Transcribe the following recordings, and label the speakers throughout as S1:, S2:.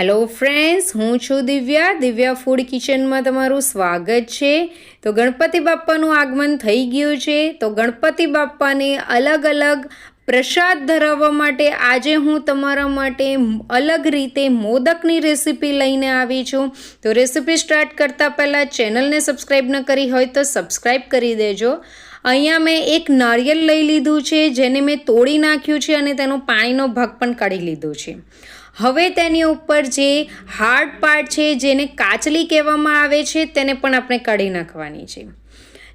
S1: Hello friends હું છું Divya. Divya food કિચનમાં તમારું સ્વાગત છે. તો ગણપતિ બાપ્પાનું આગમન થઈ ગયું છે. તો ગણપતિ બાપ્પાને અલગ અલગ પ્રસાદ ધરાવવા માટે આજે હું તમારા માટે અલગ રીતે મોદકની રેસીપી લઈને આવી છું. તો રેસીપી સ્ટાર્ટ કરતાં પહેલાં ચેનલને સબસ્ક્રાઈબ ન કરી હોય તો સબસ્ક્રાઈબ કરી દેજો. અહીંયા મેં એક નારિયેલ લઈ લીધું છે, જેને મેં તોડી નાખ્યું છે અને તેનો પાણીનો ભાગ પણ કાઢી લીધો છે. હવે તેની ઉપર જે હાર્ડ પાર્ટ છે, જેને કાચલી કહેવામાં આવે છે, તેને પણ આપણે કાઢી નાખવાની છે.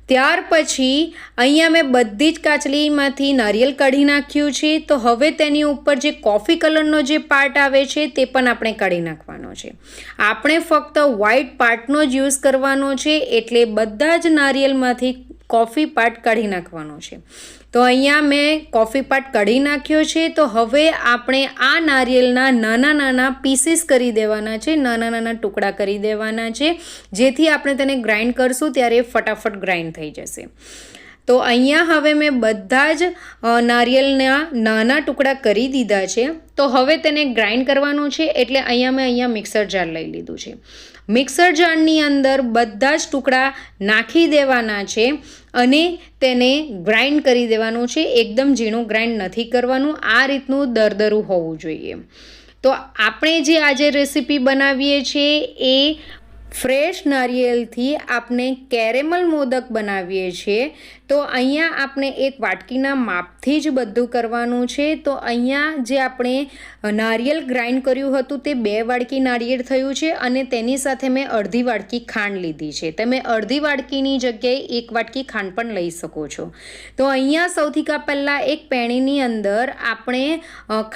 S1: ત્યાર પછી અહીંયા મેં બધી જ કાચલીમાંથી નારિયેલ કાઢી નાખ્યું છે, તો હવે તેની ઉપર જે કોફી કલરનો જે પાર્ટ આવે છે, તે પણ આપણે કાઢી નાખવાનો છે. આપણે ફક્ત વ્હાઈટ પાર્ટનો જ યુઝ કરવાનો છે, એટલે બધા જ નારિયેલમાંથી કોફી પાર્ટ કાઢી નાખવાનો છે. તો અહીંયા મેં કોફી પાર્ટ કાઢી નાખ્યો છે. તો હવે આપણે આ નારિયેલના નાના નાના પીસીસ કરી દેવાના છે. નાના નાના ટુકડા કરી દેવાના છે. જેથી આપણે તેને ગ્રાઇન્ડ કરશું ત્યારે ફટાફટ ગ્રાઇન્ડ થઈ જશે. તો અહીંયા હવે મેં બધા જ નારિયેલના નાના ટુકડા કરી દીધા છે. તો હવે તેને ગ્રાઇન્ડ કરવાનું છે એટલે અહીંયા મેં અહીંયા મિક્સર જાર લઈ લીધું છે. મિક્સર જારની અંદર બધા જ ટુકડા નાખી દેવાના છે અને તેને ગ્રાઇન્ડ કરી દેવાનું છે. એકદમ ઝીણું ગ્રાઇન્ડ નથી કરવાનું. આ રીતનું દરદરું હોવું જોઈએ. તો આપણે જે આજે રેસીપી બનાવીએ છીએ એ ફ્રેશ નારિયેલથી આપણે કેરેમલ મોદક બનાવીએ છીએ, તો અહીંયા આપણે એક વાટકીના માપથી જ બધું કરવાનું છે. તો અહીંયા જે આપણે નારિયેલ ગ્રાઇન્ડ કર્યું હતું તે બે વાડકી નારિયેળ થયું છે અને તેની સાથે મેં અડધી વાડકી ખાંડ લીધી છે. તમે અડધી વાડકીની જગ્યાએ એક વાટકી ખાંડ પણ લઈ શકો છો. તો અહીંયા સૌથી કા પહેલાં એક પેણીની અંદર આપણે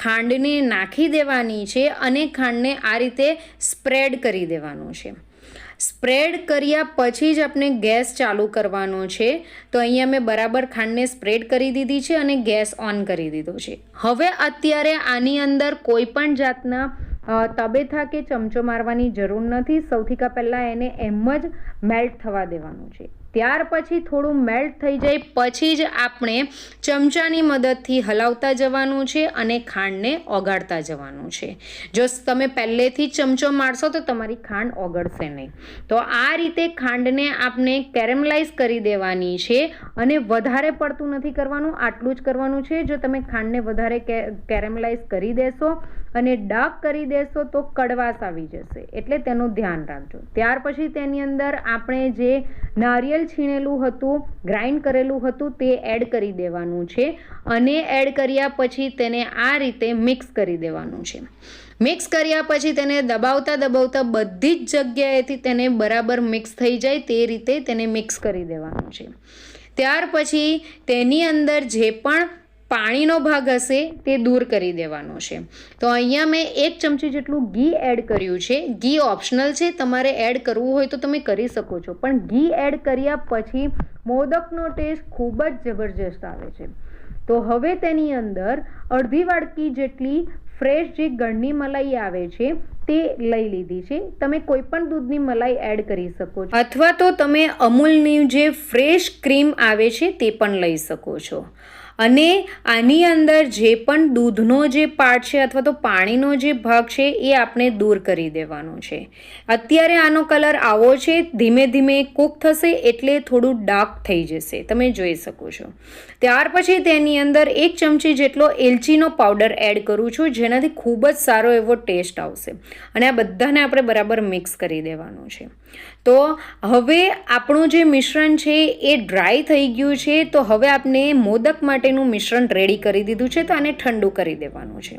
S1: ખાંડને નાખી દેવાની છે અને ખાંડને આ રીતે સ્પ્રેડ કરી દેવાનું છે. સ્પ્રેડ કર્યા પછી જ આપણે ગેસ ચાલુ કરવાનો છે. તો અહીંયા મેં બરાબર ખાંડને સ્પ્રેડ કરી દીધી છે અને ગેસ ઓન કરી દીધો છે. હવે અત્યારે આની અંદર કોઈ પણ જાતના તબેથા કે ચમચો મારવાની જરૂર નથી. સૌથી કાં પહેલાં એને એમ જ મેલ્ટ થવા દેવાનું છે. ત્યાર પછી થોડું મેલ્ટ થઈ જાય, પછી જ આપણે ચમચાની મદદથી હલાવતા જવાનું છે અને ખાંડને ઓગાળતા જવાનું છે. જો તમે પહેલેથી ચમચો મારશો તો તમારી ખાંડ ઓગળશે નહીં. તો આ રીતે ખાંડને આપણે કેરેમલાઇઝ કરી દેવાની છે અને વધારે પડતું નથી કરવાનું, આટલું જ કરવાનું છે. જો તમે ખાંડને વધારે કેરેમલાઇઝ કરી દેશો અને ડાર્ક કરી દેશો તો કડવાશ આવી જશે. એટલે તેનું ધ્યાન રાખજો. ત્યાર પછી તેની અંદર આપણે જે નારિયેલ છીણેલું હતું, ગ્રાઇન્ડ કરેલું હતું, તે એડ કરી દેવાનું છે અને એડ કર્યા પછી તેને આ રીતે મિક્સ કરી દેવાનું છે. મિક્સ કર્યા પછી તેને દબાવતા દબાવતા બધી જ જગ્યાએથી તેને બરાબર મિક્સ થઈ જાય તે રીતે તેને મિક્સ કરી દેવાનું છે. ત્યાર પછી તેની અંદર જે પણ પાણીનો ભાગ હશે તે દૂર કરી દેવાનો છે. તો અહીંયા મેં એક ચમચી જેટલું ઘી એડ કર્યું છે. ઘી ઓપ્શનલ છે. તમારે એડ કરવું હોય તો તમે કરી શકો છો. પણ ઘી એડ કર્યા પછી મોદકનો ટેસ્ટ ખૂબ જ જબરજસ્ત આવે છે. તો હવે તેની અંદર અડધી વાડકી જેટલી ફ્રેશ જે ગળની મલાઈ આવે છે તે લઈ લીધી છે. તમે કોઈ પણ દૂધની મલાઈ એડ કરી શકો છો. અથવા તો તમે અમૂલની જે ફ્રેશ ક્રીમ આવે છે તે પણ લઈ શકો છો. અને આની અંદર જે પણ દૂધનો જે પાર્ટ છે અથવા તો પાણીનો જે ભાગ છે એ આપણે દૂર કરી દેવાનો છે. અત્યારે આનો કલર આવો છે, ધીમે ધીમે કૂક થશે એટલે થોડું ડાર્ક થઈ જશે. તમે જોઈ શકો છો. ત્યાર પછી તેની અંદર એક ચમચી જેટલો એલચીનો પાવડર એડ કરું છું, જેનાથી ખૂબ જ સારો એવો ટેસ્ટ આવશે. અને આ બધાને આપણે બરાબર મિક્સ કરી દેવાનું છે. તો હવે આપણું જે મિશ્રણ છે એ ડ્રાય થઈ ગયું છે, તો હવે આપણે મોદક માટેનું મિશ્રણ રેડી કરી દીધું છે, તો આને ઠંડુ કરી દેવાનું છે.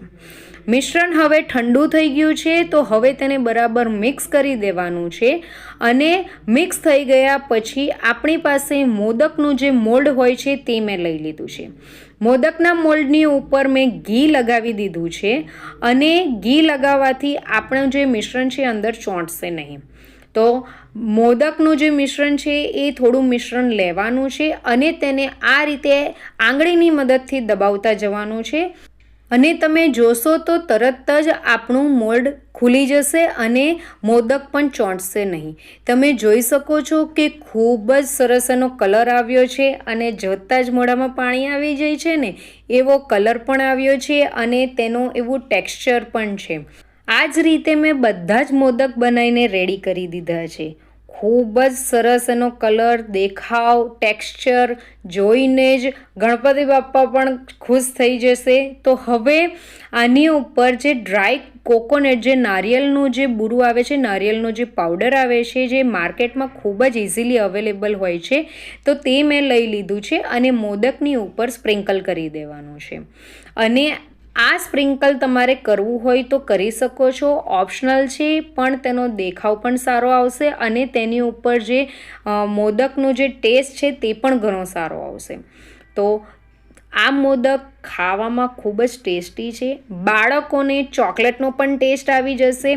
S1: મિશ્રણ હવે ઠંડુ થઈ ગયું છે, તો હવે તેને બરાબર મિક્સ કરી દેવાનું છે. અને મિક્સ થઈ ગયા પછી આપણી પાસે મોદકનું જે મોલ્ડ હોય છે તે મેં લઈ લીધું છે. મોદકના મોલ્ડની ઉપર મેં ઘી લગાવી દીધું છે અને ઘી લગાવવાથી આપણું જે મિશ્રણ છે અંદર ચોંટશે નહીં. તો મોદકનું જે મિશ્રણ છે એ થોડું મિશ્રણ લેવાનું છે અને તેને આ રીતે આંગળીની મદદથી દબાવતા જવાનું છે. અને તમે જોશો તો તરત જ આપણું મોલ્ડ ખુલી જશે અને મોદક પણ ચોંટશે નહીં. તમે જોઈ શકો છો કે ખૂબ જ સરસ એનો કલર આવ્યો છે અને જોતાં જ મોઢામાં પાણી આવી જાય છે ને, એવો કલર પણ આવ્યો છે અને તેનું એવું ટેક્સચર પણ છે. આ જ રીતે મેં બધા જ મોદક બનાવીને રેડી કરી દીધા છે. ખૂબ જ સરસ એનો કલર, દેખાવ ટેક્સચર જોઈને જ ગણપતિ બાપ્પા પણ ખુશ થઈ જશે. તો હવે આની ઉપર જે ડ્રાય કોકોનટ જે નારિયેળનું જે બુરું આવે છે નારિયેળનો જે પાવડર આવે છે, જે માર્કેટમાં ખૂબ જ ઇઝીલી અવેલેબલ હોય છે, તો તે મેં લઈ લીધું છે અને મોદકની ઉપર સ્પ્રિંકલ કરી દેવાનું છે. અને આ સ્પ્રિંકલ તમારે કરવું હોય તો કરી શકો છો. ઓપ્શનલ છે, પણ તેનો દેખાવ પણ સારો આવશે અને તેની ઉપર જે મોદકનો જે ટેસ્ટ છે તે પણ ઘણો સારો આવશે. તો આ મોદક ખાવામાં ખૂબ જ ટેસ્ટી છે. બાળકોને ચોકલેટનો પણ ટેસ્ટ આવી જશે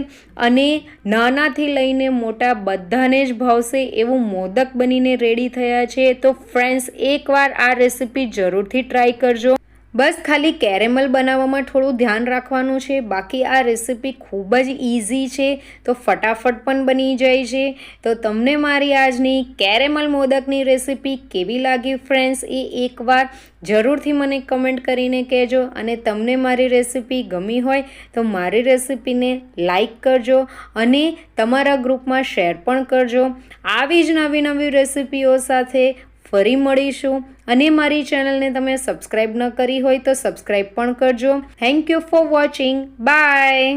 S1: અને નાનાથી લઈને મોટા બધાને જ ભાવશે એવું મોદક બનીને રેડી થયા છે. તો ફ્રેન્ડ્સ, એકવાર આ રેસીપી જરૂરથી ટ્રાય કરજો. બસ ખાલી કેરેમલ બનાવવામાં થોડું ધ્યાન રાખવાનું છે. બાકી આ રેસીપી ખૂબ જ ઇઝી છે. તો ફટાફટ પણ બની જાય છે. તો તમને મારી આજની કેરેમલ મોદકની રેસીપી કેવી લાગી ફ્રેન્ડ્સ એ એકવાર જરૂરથી મને કમેન્ટ કરીને કહેજો. અને તમને મારી રેસીપી ગમી હોય તો મારી રેસીપીને લાઈક કરજો અને તમારા ગ્રુપમાં શેર પણ કરજો. આવી જ નવી નવી રેસીપીઓ સાથે ફરી મળીશું. અને મારી ચેનલને તમે સબસ્ક્રાઈબ ન કરી હોય તો સબસ્ક્રાઈબ પણ કરજો. Thank you for watching bye